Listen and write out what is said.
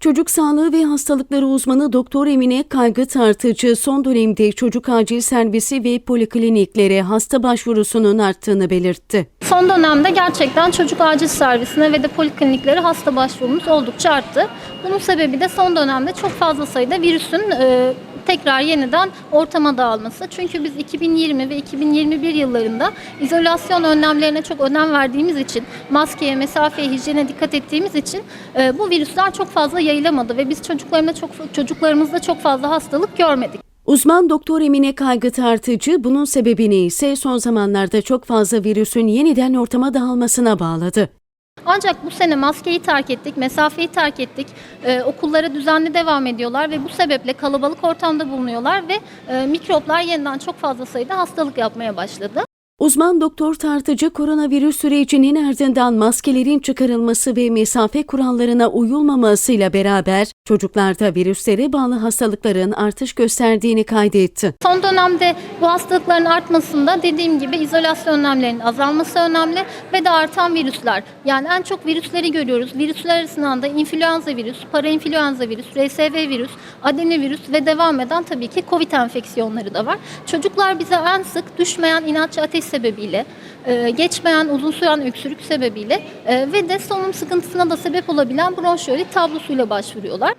Çocuk sağlığı ve hastalıkları uzmanı Doktor Emine Kaygı Tartıcı son dönemde çocuk acil servisi ve polikliniklere hasta başvurusunun arttığını belirtti. Son dönemde gerçekten çocuk acil servisine ve de polikliniklere hasta başvurumuz oldukça arttı. Bunun sebebi de son dönemde çok fazla sayıda virüsün e, tekrar yeniden ortama dağılması. Çünkü biz 2020 ve 2021 yıllarında izolasyon önlemlerine çok önem verdiğimiz için, maskeye, mesafeye, hijyene dikkat ettiğimiz için e, bu virüsler çok fazla yayılamadı ve biz çocuklarımda çok çocuklarımızda çok fazla hastalık görmedik. Uzman Doktor Emine Kaygı Tartıcı bunun sebebini ise son zamanlarda çok fazla virüsün yeniden ortama dağılmasına bağladı. Ancak bu sene maskeyi terk ettik, mesafeyi terk ettik. Ee, okullara düzenli devam ediyorlar ve bu sebeple kalabalık ortamda bulunuyorlar ve e, mikroplar yeniden çok fazla sayıda hastalık yapmaya başladı. Uzman doktor tartıcı koronavirüs sürecinin ardından maskelerin çıkarılması ve mesafe kurallarına uyulmamasıyla beraber çocuklarda virüslere bağlı hastalıkların artış gösterdiğini kaydetti. Son dönemde bu hastalıkların artmasında dediğim gibi izolasyon önlemlerinin azalması önemli ve de artan virüsler. Yani en çok virüsleri görüyoruz. Virüsler arasında da influenza virüs, parainfluenza virüs, RSV virüs, adenovirüs ve devam eden tabii ki COVID enfeksiyonları da var. Çocuklar bize en sık düşmeyen inatçı ateş sebebiyle, e, geçmeyen uzun süren öksürük sebebiyle e, ve de solunum sıkıntısına da sebep olabilen bronşiyolit tablosuyla başvuruyorlar.